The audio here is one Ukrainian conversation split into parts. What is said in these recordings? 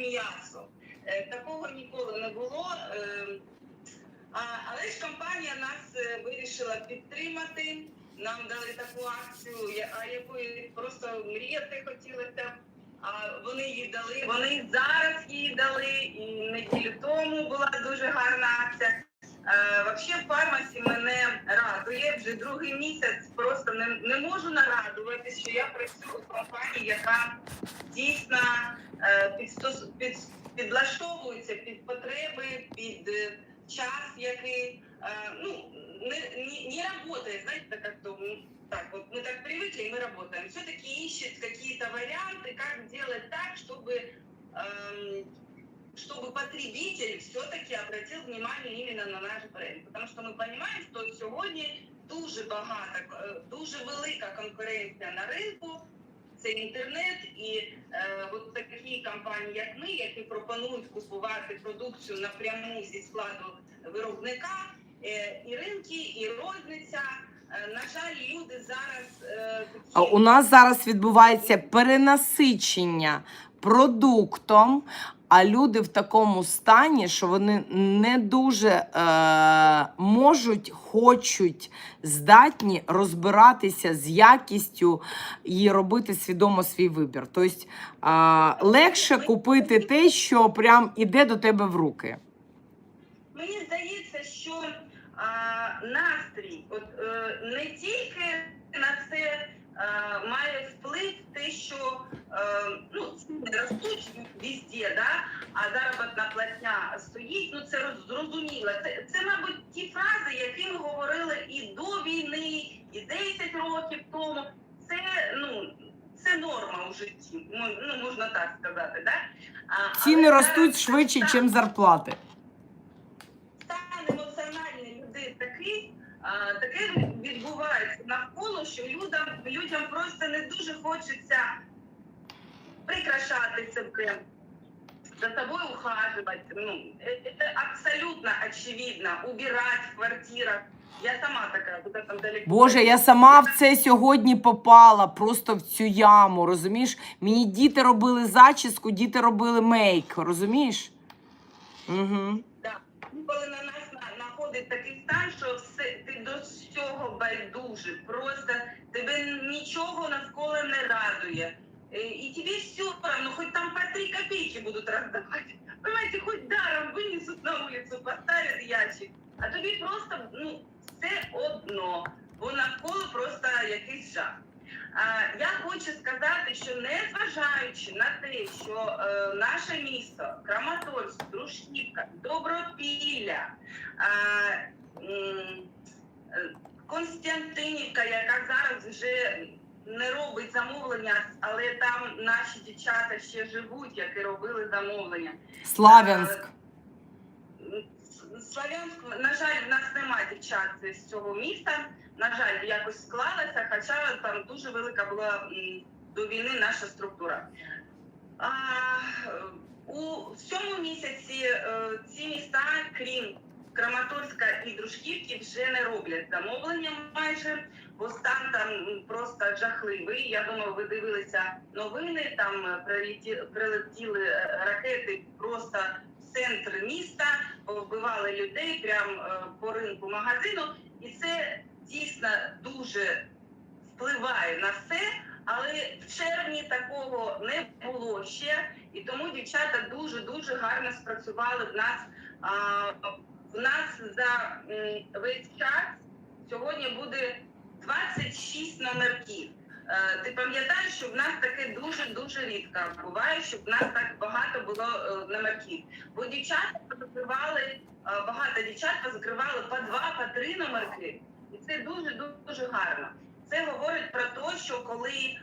м'ясо. Е, Такого ніколи не було. Е, але ж компанія нас е, вирішила підтримати. Нам дали таку акцію, а якої просто мріяти хотілося. А вони її дали. Вони зараз її дали, і неділю тому була дуже гарна акція. Е, Вообще фармасі мене радує вже другий місяць. Просто не, не можу нарадувати, що я працюю в компанії, яка дійсно е, підстос, під, підлаштовується під потреби, під е, час, який э, ну, не, не, не работает, знаете, как-то ну, так вот мы так привыкли, и мы работаем. Все-таки ищет какие-то варианты, как сделать так, чтобы, эм, чтобы потребитель все-таки обратил внимание именно на наш бренд. Потому что мы понимаем, что сьогодні дуже багато, е, дуже велика конкуренція на ринку. Це інтернет і е, от такі компанії, як ми, які пропонують купувати продукцію напряму зі складу виробника, е, і ринки, і розниця. Е, на жаль, люди зараз е, такі- У нас зараз відбувається перенасичення продуктом, а люди в такому стані, що вони не дуже е, можуть, хочуть, здатні розбиратися з якістю і робити свідомо свій вибір. Тобто е, легше купити те, що прям іде до тебе в руки. Мені здається, що а, настрій, от е, не тільки на це е, має вплив те, що е, ну, ціни ростуть везде, да? а заробітна платня стоїть. Ну це роз- зрозуміло. Це, це, мабуть, ті фрази, які ми говорили і до війни, і 10 років тому. Це ну. Це норма у житті, ну можна так сказати, да? А, Ціни ростуть швидше, ніж зарплати. стан емоціональний людей такий, а, таке відбувається навколо, що людям, людям просто не дуже хочеться прикрашати себе, за собою ухаживать. Ну, это абсолютно очевидно. Убирать в квартирах. Я сама така, куда там далеко. Боже, я сама в це сьогодні попала просто в цю яму, розумієш? Мені діти робили зачіску, діти робили мейк, розумієш? Угу. Коли на нас находить такий стан, що все ти до всього байдуже, просто тебе нічого навколо не радує. Е, І тобі все равно, хоч там по три копійки будуть роздавати. Понимаете, хоч даром винесуть на вулицю, поставлять ящик, а тобі просто ну все одно, бо навколо просто якийсь жах. Я хочу сказати, що незважаючи на те, що е, наше місто, Краматорськ, Дружківка, Добропілля, е, е, Константинівка, яка зараз вже не робить замовлення, але там наші дівчата ще живуть, які робили замовлення. Славянськ. Славянськ, на жаль, в нас немає дівчат з цього міста. На жаль, якось склалося, хоча там дуже велика була до війни наша структура. А, у цьому місяці е, ці міста, крім Краматорська і Дружківки, вже не роблять замовлення майже, бо стан там просто жахливий. Я думаю, ви дивилися новини, там е, прилетіли е, ракети просто в центр міста, вбивали людей прямо по ринку магазину, і це дійсно дуже впливає на все. Але в червні такого не було ще, і тому дівчата дуже дуже гарно спрацювали в нас. А, в нас за весь час сьогодні буде 26 номерків. Е, Ти пам'ятаєш, що в нас таке дуже дуже рідко буває, щоб в нас так багато було е, номерків. Бо дівчата позакривали, е, багато дівчат позакривали по два, по три номерки, і це дуже дуже гарно. Це говорить про те, що коли е,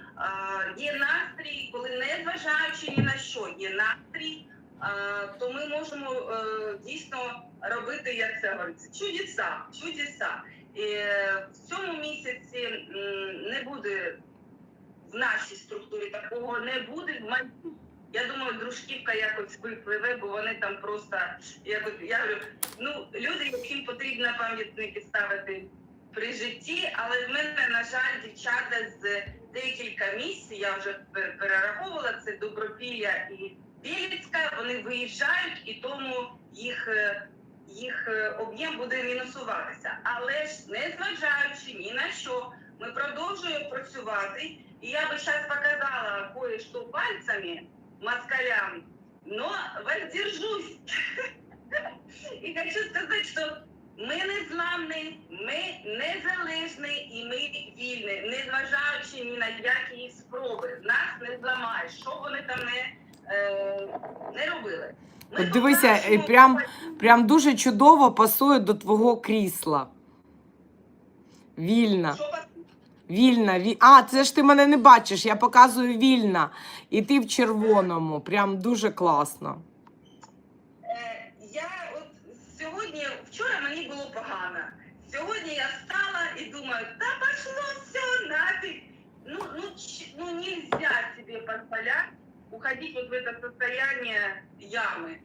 є настрій, коли не зважаючи ні на що, є настрій, е, то ми можемо е, дійсно робити, як це говориться, чудеса, чудеса. І е, в цьому місяці не буде в нашій структурі такого не буде. В майбутньому, Я думаю, дружківка якось випливе, бо вони там просто якось я говорю, ну люди, яким потрібно пам'ятники ставити при житті, але в мене, на жаль, дівчата з декілька місць, я вже пер- перераховувала це Добропілля і Біліцька, вони виїжджають і тому їх, е, їх е, об'єм буде мінусуватися. Але ж незважаючи ні на що, ми продовжуємо працювати. І я би зараз показала кое-що пальцями москалям, но воздержусь. І хочу сказати, що ми не зламні, ми незалежні і ми вільні, незважаючи ні на які спроби. Нас не зламають, що вони там не, е, не робили. Ми От дивися, покажемо прям- Прям дуже чудово пасує до твого крісла. Вільна. що вас- Вільна. Ві... А, це ж ти мене не бачиш. Я показую вільна. І ти в червоному. Прям дуже класно. Е, Я от сьогодні, вчора мені було погано. Сьогодні я встала і думаю, та пошло все нафиг. Ну, ну, ну нельзя себе позволять уходить вот в это состояние ями.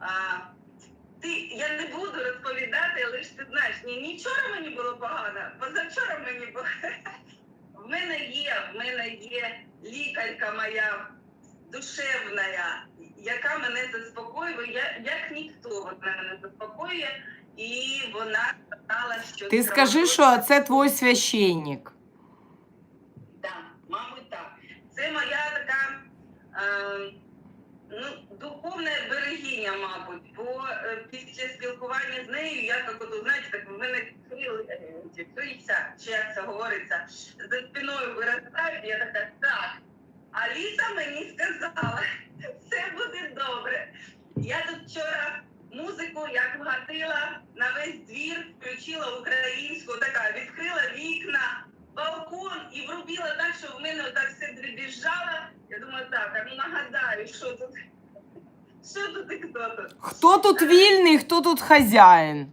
А, ти, я не буду розповідати, але ж ти знаєш, ні, ні вчора мені було погано, позавчора мені було. В мене є, в мене є лікарка моя душевна, яка мене заспокоює, я, як ніхто вона мене заспокоює, і вона сказала, що Ти скажи, що це твій священник. Да, мабуть, так. Це моя така е, ну, духовна берегиня, мабуть. Бо е, після спілкування з нею я як от, знаєте, так в мене крил, е, крильця, чи як це говориться, за спиною виростають, я така, так. Аліса мені сказала, все буде добре. Я тут вчора музику як вгатила на весь двір, включила українську, така відкрила вікна, балкон і врубила так, що в мене так все дребіжало. Я думаю, так, а ну нагадаю, що тут, що тут і хто тут. Хто тут вільний, хто тут хазяїн?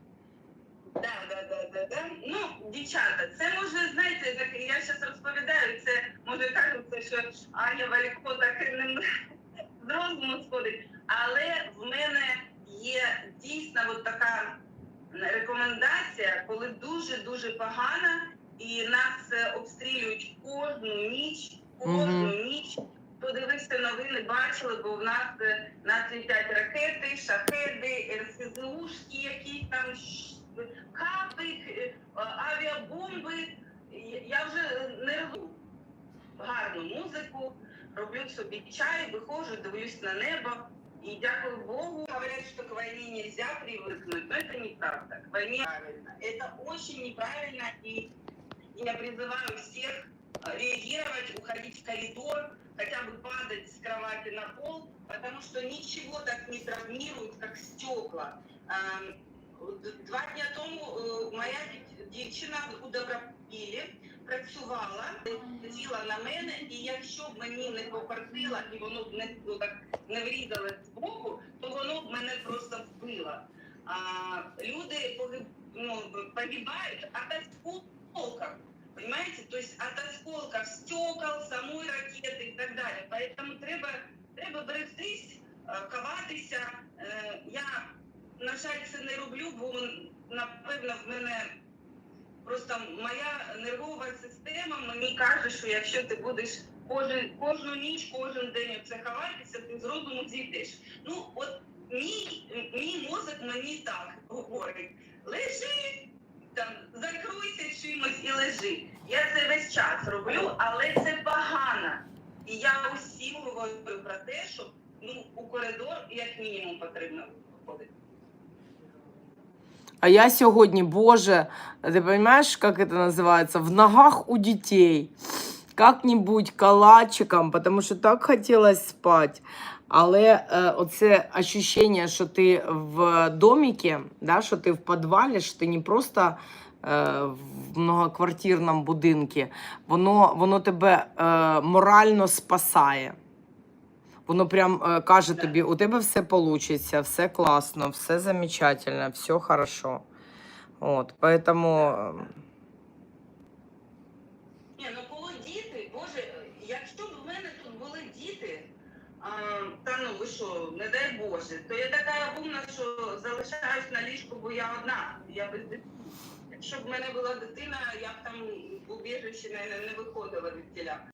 Да, да, да, да, да. Ну, дівчата, це може, знаєте, так я зараз розповідаю, це може кажеться, що Аня Валіко так і не з розуму сходить. Але в мене є дійсно от така рекомендація, коли дуже і нас е, обстрілюють кожну ніч, кожну Мгм. ніч. Подивився новини, бачили, бо в нас е, нас літять ракети, шахеди, РСЗУшки, якісь там капи, е, авіабомби. Я- вже не роблю гарну музику, роблю собі чай, виходжу, дивлюсь на небо. И дякую Богу, говорят, что к войне нельзя привыкнуть, но это неправда. К войне правильно. Это очень неправильно, и я призываю всех э, реагировать, уходить в коридор, хотя бы падать с кровати на пол, потому что ничего так не травмирует, как стекла. Эм, д- Два дня тому е, моя дів- дівчина у Добропілі працювала, сіла на мене, і якщо б мені не попортила і воно б не ну, так не врізалось з боку, то воно б мене просто вбило. А, люди погиб, ну, погибають от осколков, понимаете? То есть от осколков стекол, самой ракети і так далі. Поэтому треба, треба берегтись, ховатися. Е, Я, на жаль, це не роблю, бо напевно в мене просто моя нервова система мені каже, що якщо ти будеш кожен, кожну ніч, кожен день це ховатися, ти з розуму зійдеш. Ну, от мій, мій мозок мені так говорить: лежи, там, закруйся чимось і лежи. Я це весь час роблю, але це погано. І я усім говорю про те, що ну, у коридор як мінімум потрібно виходити. А я сьогодні, Боже, ты понимаешь, как это называется? В ногах у детей. Как-нибудь калачиком, потому що так хотілося спати. Але е, оце ощущення, що ти в доміки, да, що ти в підвалі, що ти не просто е, в многоквартирному будинку, воно, воно тебе е, морально спасає. Воно прям е, каже тобі, у тебе все вийде, все класно, все замечательно, все хорошо. От, поэтому Ні, ну коли діти, боже, якщо б в мене тут були діти, а, та ну ви що, не дай Боже, то я така умна, що залишаюсь на ліжку, бо я одна, я без дитини. Якщо б в мене була дитина, я б там в убіжищі не, не виходила від тіля.